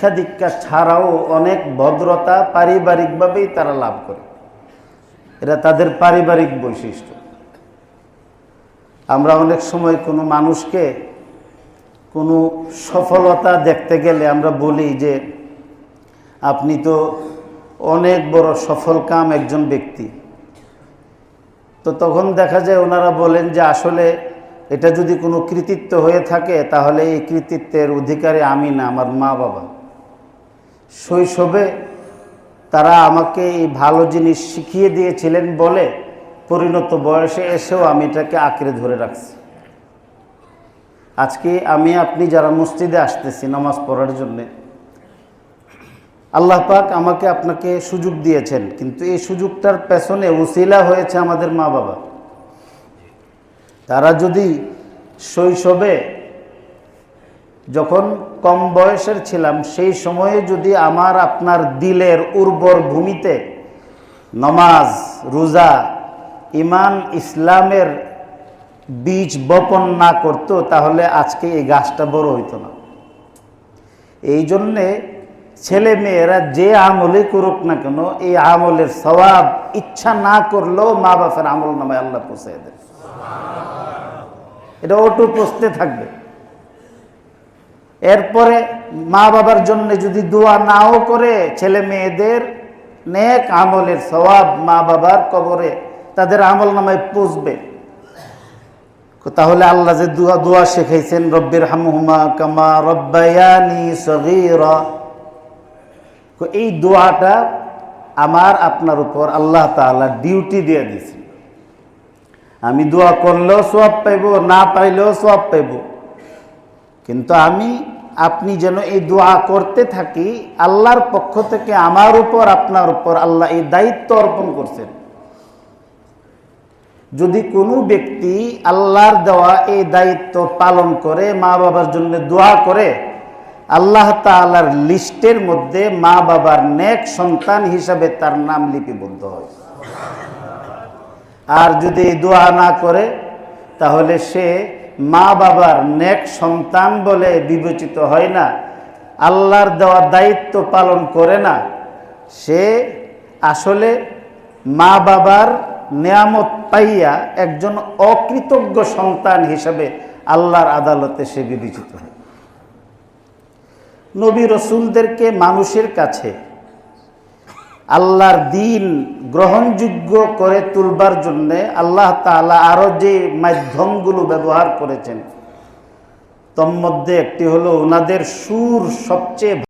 শিক্ষা দীক্ষা ছাড়াও অনেক ভদ্রতা পারিবারিকভাবেই তারা লাভ করে। এটা তাদের পারিবারিক বৈশিষ্ট্য। আমরা অনেক সময় কোনো মানুষকে কোনো সফলতা দেখতে গেলে আমরা বলি যে, আপনি তো অনেক বড় সফল কাম একজন ব্যক্তি। তো তখন দেখা যায় ওনারা বলেন যে, আসলে এটা যদি কোনো কৃতিত্ব হয়ে থাকে, তাহলে এই কৃতিত্বের অধিকারী আমি না, আমার মা বাবা। শৈশবে তারা আমাকে এই ভালো জিনিস শিখিয়ে দিয়েছিলেন বলে পরিণত বয়সে এসেও আমি এটাকে আঁকড়ে ধরে রাখছি। আজকে আমি আপনি যারা মসজিদে আসতেছি নামাজ পড়ার জন্যে, আল্লাহ পাক আমাকে আপনাকে সুযোগ দিয়েছেন, কিন্তু এই সুযোগটার পেছনে উসিলা হয়েছে আমাদের মা বাবা তারা যদি শৈশবে যখন কম বয়সের ছিলাম, সেই সময়ে যদি আমার আপনার দিলের উর্বর ভূমিতে নমাজ, রোজা ইমান ইসলামের বীজ বপন না করতো, তাহলে আজকে এই গাছটা বড় হইতো না। এই জন্যে ছেলে মেয়েরা যে আমলে করুক না কেন, এই আমলের সবাব ইচ্ছা না করলেও মা বাপের আমল নামায় আল্লাহ পৌঁছে দেয় এটা অটো পোস্টে থাকবে। এরপরে মা বাবার জন্য যদি দোয়া নাও করে ছেলে মেয়েদের নেক আমলের সবাব মা বাবার কবরে তাদের আমল নামায় পুষবে। তাহলে আল্লাহ যে দোয়া দোয়া শেখাইছেন, রব্বির হামহুমা কামা রব্বায়ানি সগীরা। এই দোয়াটা আমার, আপনার উপর আল্লাহ তাআলা ডিউটি দিয়ে দিয়েছে আমি দোয়া করলেও সব পাইব, না পাইলেও সব পাইব। কিন্তু আমি আপনি যেন এই দোয়া করতে থাকি, আল্লাহর পক্ষ থেকে আমার উপর, আপনার উপর আল্লাহ এই দায়িত্ব অর্পণ করছেন। যদি কোনো ব্যক্তি আল্লাহর দেওয়া এই দায়িত্ব পালন করে, মা বাবার জন্য দোয়া করে, আল্লাহ তালার লিস্টের মধ্যে মা বাবার নেক সন্তান হিসাবে তার নাম লিপিবদ্ধ হয়। আর যদি এই দোয়া না করে, তাহলে সে মা বাবার নেক সন্তান বলে বিবেচিত হয় না, আল্লাহর দেওয়া দায়িত্ব পালন করে না, সে আসলে মা বাবার নিয়ামত পাইয়া একজন অকৃতজ্ঞ সন্তান হিসাবে আল্লাহর আদালতে সে বিবেচিত হয়। নবী রসুলদেরকে মানুষের কাছে আল্লাহর দিন গ্রহণযোগ্য করে তুলবার জন্যে আল্লাহ তালা আরও যে মাধ্যমগুলো ব্যবহার করেছেন, তন্মধ্যে একটি হলো ওনাদের সুর সবচেয়ে